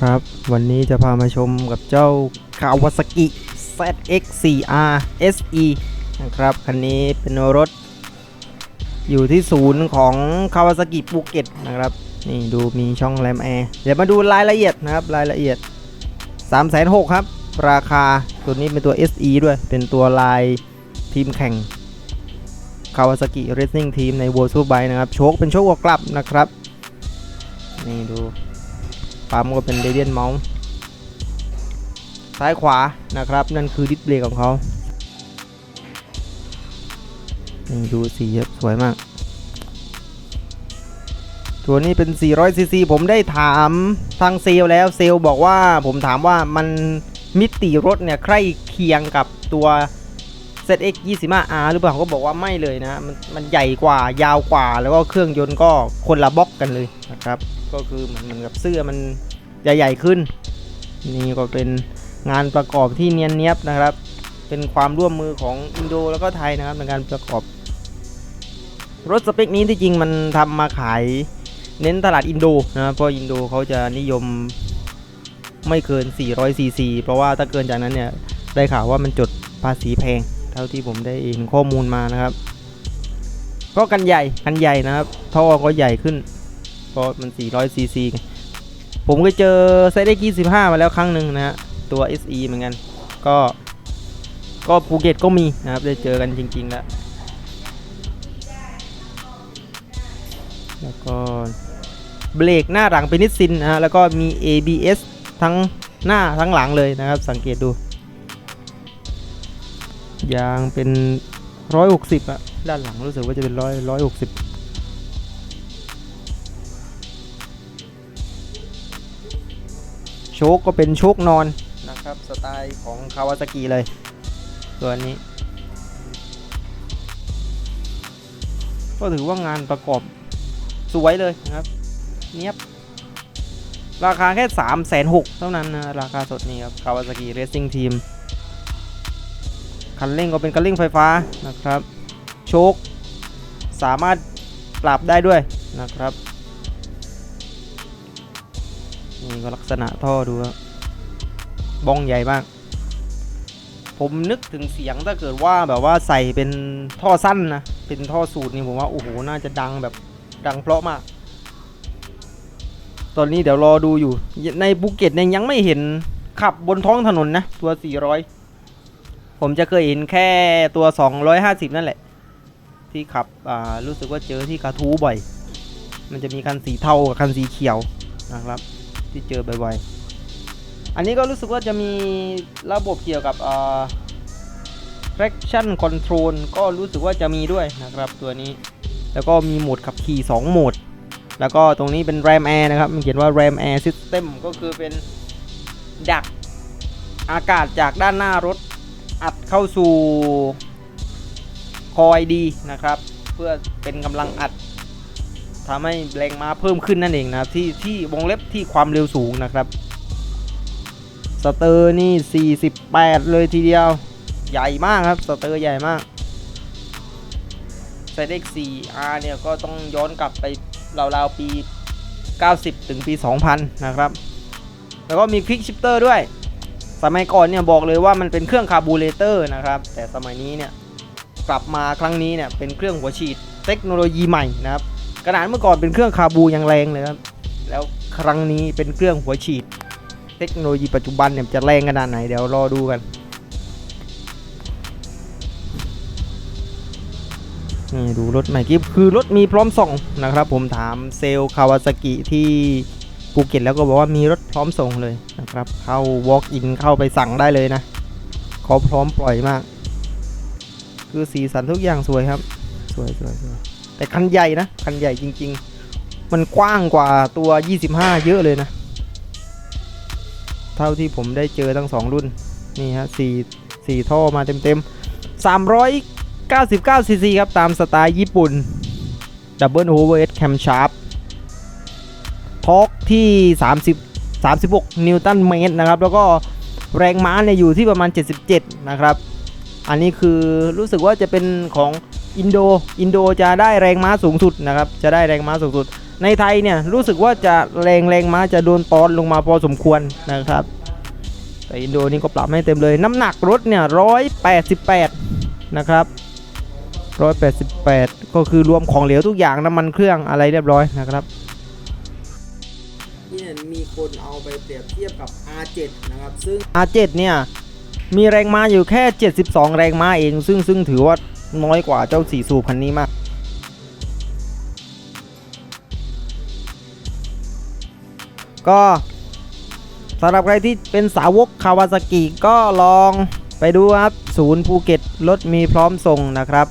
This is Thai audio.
ครับ วันนี้จะพามาชมกับเจ้า Kawasaki ZX4R SE นะครับ คันนี้เป็นรถ อยู่ที่ศูนย์ของ Kawasaki ภูเก็ตนะครับ นี่ดูมีช่องแรมแอร์ เดี๋ยวมาดูรายละเอียดนะครับ รายละเอียด 3 6 0 0 0ครับ ราคาตัวนี้เป็นตัว SE ด้วย เป็นตัวลายทีมแข่ง Kawasaki Racing Team ใน World Superbike นะครับ โชคเป็นโชคหัวกลับนะครับ นี่ดู ปั๊มก็เป็นเรเดียนเมาส์ซ้ายขวานะครับ นั่นคือดิสเบรกของเขาดูสีครับสวยมาก ตัวนี้เป็น 400 ซีซี ผมได้ถามทางเซลแล้วเซลบอกว่าผมถามว่ามันมิติรถเนี่ยใกล้เคียงกับตัว ZX 25R หรือเปล่าเขาก็บอกว่าไม่เลยนะ มันมันใหญ่กว่ายาวกว่าแล้วก็เครื่องยนต์ก็คนละบล็อกกันเลยนะครับ ก็คือเหมือนเหมือนกับเสื้อมันใหญ่ๆขึ้น นี่ก็เป็นงานประกอบที่เนียนเนียบนะครับ เป็นความร่วมมือของอินโดแล้วก็ไทยนะครับในการประกอบ รถสเปคนี้ที่จริงมันทำมาขายเน้นตลาดอินโดนะเพราะอินโดเขาจะนิยมไม่เกิน 400ซีซีเพราะว่าถ้าเกินจากนั้นเนี่ยได้ข่าวว่ามันจดภาษีแพง เท่าที่ผมได้เห็นข้อมูลมานะครับก็กันใหญ่กันใหญ่นะครับท่อก็ใหญ่ขึ้น เพราะมัน 400 ซีซีผมเคยเจอไซเด็ก25 มาแล้วครั้งหนึ่งนะฮะ ตัว SE เหมือนกัน ก็ ก็ภูเก็ตก็มีนะครับ ได้เจอกันจริง ๆ แล้ว แล้วก็เบรกหน้าหลังเป็นนิสซินนะฮะ แล้วก็มี ABS ทั้งหน้าทั้งหลังเลยนะครับ สังเกตดู ยางเป็น 160อะด้านหลังรู้สึกว่าจะเป็น 100 160 โชคก็เป็นโชคนอนนะครับสไตล์ของคาวาซากิเลย ตัวนี้ ก็ถือว่างานประกอบสวยเลยนะครับเนียบราคาแค่ 3 6 0 0 0เท่านั้นนะราคาสดนี้ครับคาวาซากิเรซซิ่งทีมคันเร่งก็เป็นคันเร่งไฟฟ้านะครับ โชคสามารถปรับได้ด้วยนะครับ นี่ก็ลักษณะท่อดูครับบ้องใหญ่มาก ผมนึกถึงเสียงถ้าเกิดว่าแบบว่าใส่เป็นท่อสั้นนะ เป็นท่อสูตรนี่ผมว่าโอ้โห น่าจะดังแบบดังเพราะมาก ตอนนี้เดี๋ยวรอดูอยู่ ในภูเก็ตเนี่ยยังไม่เห็นขับบนท้องถนนนะ ตัว 400 ผมจะเคยเห็นแค่ตัว 250 นั่นแหละ ที่ขับรู้สึกว่าเจอที่กระทูบ่อย มันจะมีคันสีเทากับคันสีเขียวนะครับ ที่เจอบ่อยๆ อันนี้ก็รู้สึกว่าจะมีระบบเกี่ยวกับอ่า traction control ก็รู้สึกว่าจะมีด้วยนะครับตัวนี้ แล้วก็มีโหมดขับขี่ 2 โหมด แล้วก็ตรงนี้เป็น RAM Air นะครับ มันเขียนว่า RAM Air System ก็คือเป็นดักอากาศจากด้านหน้ารถอัดเข้าสู่คอยดีนะครับ เพื่อเป็นกำลังอัด ทำให้แรงม้าเพิ่มขึ้นนั่นเองนะครับที่ที่วงเล็บที่ความเร็วสูงนะครับสเตอร์นี่ 48 เลยทีเดียว ใหญ่มากครับสเตอร์ใหญ่มากไซเด็ก 4R เนี่ยก็ต้องย้อนกลับไปราวๆปี 90 ถึงปี 2000 นะครับ แล้วก็มีคลิกชิปเตอร์ด้วย สมัยก่อนเนี่ยบอกเลยว่ามันเป็นเครื่องคาร์บูเรเตอร์นะครับ แต่สมัยนี้เนี่ยกลับมาครั้งนี้เนี่ยเป็นเครื่องหัวฉีดเทคโนโลยีใหม่นะครับ ขนาดเมื่อก่อนเป็นเครื่องคาบูยังแรงเลยครับ แล้วครั้งนี้เป็นเครื่องหัวฉีด เทคโนโลยีปัจจุบันเนี่ยจะแรงขนาดไหนเดี๋ยวรอดูกันนี่ดูรถใหม่กิ๊บคือรถมีพร้อมส่งนะครับ ผมถามเซล์คาวาซากิที่ภูเก็ตแล้วก็บอกว่ามีรถพร้อมส่งเลยนะครับ เข้า walk in เข้าไปสั่งได้เลยนะเขาพร้อมปล่อยมาก คือสีสันทุกอย่างสวยครับ สวยสวยสวย แต่คันใหญ่นะ คันใหญ่จริง ๆ มันกว้างกว่าตัว 25 เยอะเลยนะ เท่าที่ผมได้เจอทั้ง 2 รุ่น นี่ฮะสี่สี่ท่อมาเต็มๆ 399ซีซีครับ ตามสไตล์ญี่ปุ่นดับเบิลโอเวอร์เอสแคมชาร์ปทอกที่ 30 36 นิวตันเมตรนะครับ แล้วก็แรงม้าเนี่ยอยู่ที่ประมาณ 77 นะครับ อันนี้คือรู้สึกว่าจะเป็นของ อินโดอินโดจะได้แรงม้าสูงสุดนะครับจะได้แรงม้าสูงสุด ในไทยเนี่ยรู้สึกว่าจะแรงแรงม้าจะโดนตอนลงมาพอสมควรนะครับ แต่อินโดนี่ก็ปรับให้เต็มเลย น้ำหนักรถเนี่ยร้อยแปดสิบแปดนะครับร้อยแปดสิบแปดก็คือรวมของเหลวทุกอย่างน้ำมันเครื่องอะไรเรียบร้อยนะครับเนี่ยมีคนเอาไปเปรียบเทียบกับ R7 นะครับซึ่ง R7 เนี่ยมีแรงม้าอยู่แค่ 72 แรงม้าเอง ซึ่งซึ่งถือว่า น้อยกว่าเจ้าสี่สูบคันนี้มากก็สำหรับใครที่เป็นสาวกคาวาซากิก็ลองไปดูครับ ศูนย์ภูเก็ตรถมีพร้อมส่งนะครับ